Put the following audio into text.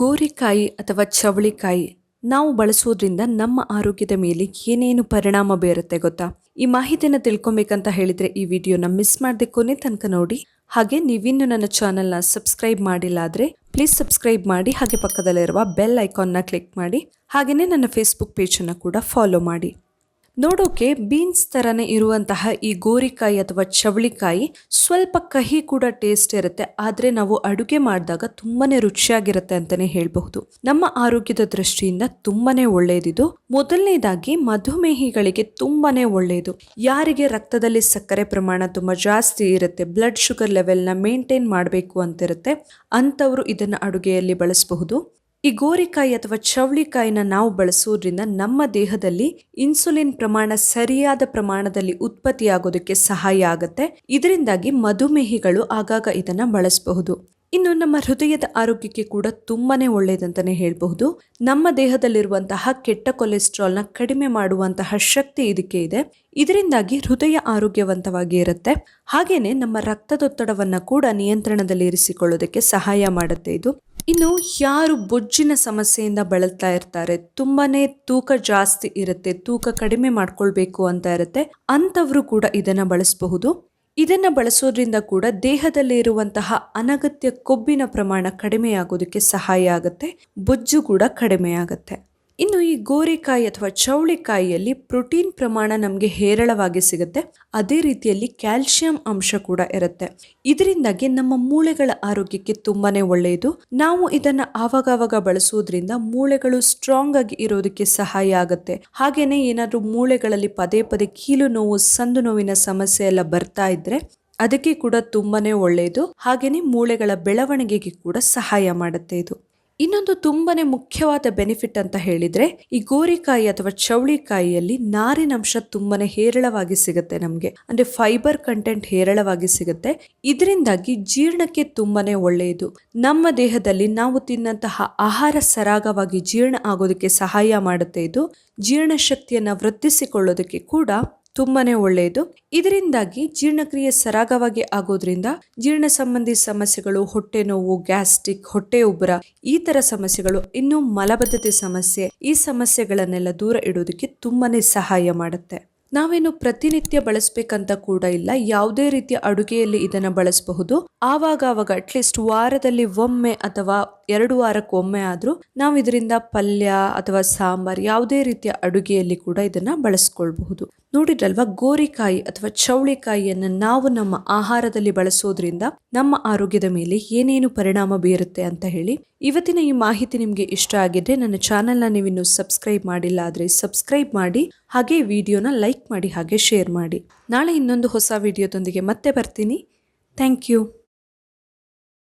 ಗೋರಿಕಾಯಿ ಅಥವಾ ಚವಳಿಕಾಯಿ ನಾವು ಬಳಸೋದ್ರಿಂದ ನಮ್ಮ ಆರೋಗ್ಯದ ಮೇಲೆ ಏನೇನು ಪರಿಣಾಮ ಬೀರುತ್ತೆ ಗೊತ್ತಾ? ಈ ಮಾಹಿತಿನ ತಿಳ್ಕೊಬೇಕಂತ ಹೇಳಿದ್ರೆ ಈ ವಿಡಿಯೋನ ಮಿಸ್ ಮಾಡದೆ ಕೊನೆ ತನಕ ನೋಡಿ. ಹಾಗೆ ನೀವಿನ್ನೂ ನನ್ನ ಚಾನೆಲ್ನ ಸಬ್ಸ್ಕ್ರೈಬ್ ಮಾಡಿಲ್ಲ ಆದರೆ ಪ್ಲೀಸ್ ಸಬ್ಸ್ಕ್ರೈಬ್ ಮಾಡಿ, ಹಾಗೆ ಪಕ್ಕದಲ್ಲಿರುವ ಬೆಲ್ ಐಕಾನ್ನ ಕ್ಲಿಕ್ ಮಾಡಿ. ಹಾಗೆಯೇ ನನ್ನ ಫೇಸ್ಬುಕ್ ಪೇಜನ್ನು ಕೂಡ ಫಾಲೋ ಮಾಡಿ. ನೋಡೋಕೆ ಬೀನ್ಸ್ ಥರನೇ ಇರುವಂತಹ ಈ ಗೋರಿಕಾಯಿ ಅಥವಾ ಚವಳಿಕಾಯಿ ಸ್ವಲ್ಪ ಕಹಿ ಕೂಡ ಟೇಸ್ಟ್ ಇರುತ್ತೆ. ಆದರೆ ನಾವು ಅಡುಗೆ ಮಾಡಿದಾಗ ತುಂಬಾನೇ ರುಚಿಯಾಗಿರುತ್ತೆ ಅಂತಾನೆ ಹೇಳಬಹುದು. ನಮ್ಮ ಆರೋಗ್ಯದ ದೃಷ್ಟಿಯಿಂದ ತುಂಬಾನೇ ಒಳ್ಳೆಯದಿದು ಮೊದಲನೇದಾಗಿ ಮಧುಮೇಹಿಗಳಿಗೆ ತುಂಬಾನೇ ಒಳ್ಳೆಯದು ಯಾರಿಗೆ ರಕ್ತದಲ್ಲಿ ಸಕ್ಕರೆ ಪ್ರಮಾಣ ತುಂಬಾ ಜಾಸ್ತಿ ಇರುತ್ತೆ ಬ್ಲಡ್ ಶುಗರ್ ಲೆವೆಲ್ನ ಮೇಂಟೈನ್ ಮಾಡಬೇಕು ಅಂತಿರುತ್ತೆ, ಅಂಥವರು ಇದನ್ನು ಅಡುಗೆಯಲ್ಲಿ ಬಳಸಬಹುದು. ಈ ಗೋರಿಕಾಯಿ ಅಥವಾ ಚವಳಿಕಾಯಿನ ನಾವು ಬಳಸೋದ್ರಿಂದ ನಮ್ಮ ದೇಹದಲ್ಲಿ ಇನ್ಸುಲಿನ್ ಪ್ರಮಾಣ ಸರಿಯಾದ ಪ್ರಮಾಣದಲ್ಲಿ ಉತ್ಪತ್ತಿಯಾಗೋದಕ್ಕೆ ಸಹಾಯ ಆಗುತ್ತೆ. ಇದರಿಂದಾಗಿ ಮಧುಮೇಹಿಗಳು ಆಗಾಗ ಇದನ್ನ ಬಳಸಬಹುದು. ಇನ್ನು ನಮ್ಮ ಹೃದಯದ ಆರೋಗ್ಯಕ್ಕೆ ಕೂಡ ತುಂಬಾನೇ ಒಳ್ಳೆಯದಂತಾನೆ ಹೇಳಬಹುದು. ನಮ್ಮ ದೇಹದಲ್ಲಿರುವಂತಹ ಕೆಟ್ಟ ಕೊಲೆಸ್ಟ್ರಾಲ್ನ ಕಡಿಮೆ ಮಾಡುವಂತಹ ಶಕ್ತಿ ಇದಕ್ಕೆ ಇದೆ. ಇದರಿಂದಾಗಿ ಹೃದಯ ಆರೋಗ್ಯವಂತವಾಗಿ ಇರುತ್ತೆ. ಹಾಗೇನೆ ನಮ್ಮ ರಕ್ತದೊತ್ತಡವನ್ನ ಕೂಡ ನಿಯಂತ್ರಣದಲ್ಲಿ ಇರಿಸಿಕೊಳ್ಳೋದಕ್ಕೆ ಸಹಾಯ ಮಾಡುತ್ತೆ ಇದು. ಇನ್ನು ಯಾರು ಬೊಜ್ಜಿನ ಸಮಸ್ಯೆಯಿಂದ ಬಳಲ್ತಾ ಇರ್ತಾರೆ? ತುಂಬಾನೇ ತೂಕ ಜಾಸ್ತಿ ಇರುತ್ತೆ, ತೂಕ ಕಡಿಮೆ ಮಾಡ್ಕೊಳ್ಬೇಕು ಅಂತ ಇರುತ್ತೆ. ಅಂಥವರು ಕೂಡ ಇದನ್ನ ಬಳಸಬಹುದು. ಇದನ್ನ ಬಳಸೋದ್ರಿಂದ ಕೂಡ ದೇಹದಲ್ಲಿ ಇರುವಂತಹ ಅನಗತ್ಯ ಕೊಬ್ಬಿನ ಪ್ರಮಾಣ ಕಡಿಮೆಯಾಗೋದಕ್ಕೆ ಸಹಾಯ ಆಗುತ್ತೆ, ಬೊಜ್ಜು ಕೂಡ ಕಡಿಮೆ ಆಗುತ್ತೆ ಇನ್ನು ಈ ಗೋರಿಕಾಯಿ ಅಥವಾ ಚೌಳಿಕಾಯಿಯಲ್ಲಿ ಪ್ರೋಟೀನ್ ಪ್ರಮಾಣ ನಮಗೆ ಹೇರಳವಾಗಿ ಸಿಗುತ್ತೆ. ಅದೇ ರೀತಿಯಲ್ಲಿ ಕ್ಯಾಲ್ಸಿಯಂ ಅಂಶ ಕೂಡ ಇರುತ್ತೆ. ಇದರಿಂದಾಗಿ ನಮ್ಮ ಮೂಳೆಗಳ ಆರೋಗ್ಯಕ್ಕೆ ತುಂಬಾನೇ ಒಳ್ಳೆಯದು. ನಾವು ಇದನ್ನ ಆವಾಗವಾಗ ಬಳಸುವುದರಿಂದ ಮೂಳೆಗಳು ಸ್ಟ್ರಾಂಗ್ ಆಗಿ ಇರೋದಕ್ಕೆ ಸಹಾಯ ಆಗುತ್ತೆ. ಹಾಗೇನೆ ಏನಾದರೂ ಮೂಳೆಗಳಲ್ಲಿ ಪದೇ ಪದೇ ಕೀಲು ನೋವು, ಸಂದು ನೋವಿನ ಸಮಸ್ಯೆ ಎಲ್ಲ ಬರ್ತಾ ಇದ್ರೆ ಅದಕ್ಕೆ ಕೂಡ ತುಂಬಾನೇ ಒಳ್ಳೆಯದು. ಹಾಗೇನೆ ಮೂಳೆಗಳ ಬೆಳವಣಿಗೆಗೆ ಕೂಡ ಸಹಾಯ ಮಾಡುತ್ತೆ ಇದು. ಇನ್ನೊಂದು ತುಂಬಾನೇ ಮುಖ್ಯವಾದ ಬೆನಿಫಿಟ್ ಅಂತ ಹೇಳಿದ್ರೆ, ಈ ಗೋರಿಕಾಯಿ ಅಥವಾ ಚೌಳಿಕಾಯಿಯಲ್ಲಿ ನಾರಿನಂಶ ತುಂಬಾನೇ ಹೇರಳವಾಗಿ ಸಿಗುತ್ತೆ ನಮಗೆ. ಅಂದ್ರೆ ಫೈಬರ್ ಕಂಟೆಂಟ್ ಹೇರಳವಾಗಿ ಸಿಗುತ್ತೆ. ಇದರಿಂದಾಗಿ ಜೀರ್ಣಕ್ಕೆ ತುಂಬಾನೇ ಒಳ್ಳೆಯದು. ನಮ್ಮ ದೇಹದಲ್ಲಿ ನಾವು ತಿನ್ನಂತಹ ಆಹಾರ ಸರಾಗವಾಗಿ ಜೀರ್ಣ ಆಗೋದಕ್ಕೆ ಸಹಾಯ ಮಾಡುತ್ತೆ ಇದು. ಜೀರ್ಣಶಕ್ತಿಯನ್ನು ವೃದ್ಧಿಸಿಕೊಳ್ಳೋದಕ್ಕೆ ಕೂಡ ತುಂಬಾನೇ ಒಳ್ಳೆಯದು. ಇದರಿಂದಾಗಿ ಜೀರ್ಣಕ್ರಿಯೆ ಸರಾಗವಾಗಿ ಆಗೋದ್ರಿಂದ ಜೀರ್ಣ ಸಂಬಂಧಿ ಸಮಸ್ಯೆಗಳು, ಹೊಟ್ಟೆ ನೋವು, ಗ್ಯಾಸ್ಟ್ರಿಕ್, ಹೊಟ್ಟೆ ಉಬ್ಬರ ಈ ತರ ಸಮಸ್ಯೆಗಳು, ಇನ್ನು ಮಲಬದ್ಧತೆ ಸಮಸ್ಯೆ ಈ ಸಮಸ್ಯೆಗಳನ್ನೆಲ್ಲ ದೂರ ಇಡೋದಕ್ಕೆ ತುಂಬಾನೇ ಸಹಾಯ ಮಾಡುತ್ತೆ. ನಾವೇನು ಪ್ರತಿನಿತ್ಯ ಬಳಸಬೇಕಂತ ಕೂಡ ಇಲ್ಲ. ಯಾವುದೇ ರೀತಿಯ ಅಡುಗೆಯಲ್ಲಿ ಇದನ್ನ ಬಳಸಬಹುದು. ಆವಾಗ ಆವಾಗ ಅಟ್ಲೀಸ್ಟ್ ವಾರದಲ್ಲಿ ಒಮ್ಮೆ ಅಥವಾ ಎರಡು ವಾರಕ್ಕೊಮ್ಮೆ ಆದರೂ ನಾವು ಇದರಿಂದ ಪಲ್ಯ ಅಥವಾ ಸಾಂಬಾರ್ ಯಾವುದೇ ರೀತಿಯ ಅಡುಗೆಯಲ್ಲಿ ಕೂಡ ಇದನ್ನು ಬಳಸ್ಕೊಳ್ಬಹುದು. ನೋಡಿದ್ರಲ್ವಾ? ಗೋರಿಕಾಯಿ ಅಥವಾ ಚೌಳಿಕಾಯಿಯನ್ನು ನಾವು ನಮ್ಮ ಆಹಾರದಲ್ಲಿ ಬಳಸೋದ್ರಿಂದ ನಮ್ಮ ಆರೋಗ್ಯದ ಮೇಲೆ ಏನೇನು ಪರಿಣಾಮ ಬೀರುತ್ತೆ ಅಂತ ಹೇಳಿ ಇವತ್ತಿನ ಈ ಮಾಹಿತಿ ನಿಮಗೆ ಇಷ್ಟ ಆಗಿದ್ರೆ ನನ್ನ ಚಾನೆಲ್ನ ನೀವಿನ್ನು ಸಬ್ಸ್ಕ್ರೈಬ್ ಮಾಡಿಲ್ಲ ಆದರೆ ಸಬ್ಸ್ಕ್ರೈಬ್ ಮಾಡಿ, ಹಾಗೆ ವಿಡಿಯೋನ ಲೈಕ್ ಮಾಡಿ, ಹಾಗೆ ಶೇರ್ ಮಾಡಿ. ನಾಳೆ ಇನ್ನೊಂದು ಹೊಸ ವಿಡಿಯೋದೊಂದಿಗೆ ಮತ್ತೆ ಬರ್ತೀನಿ. Thank you.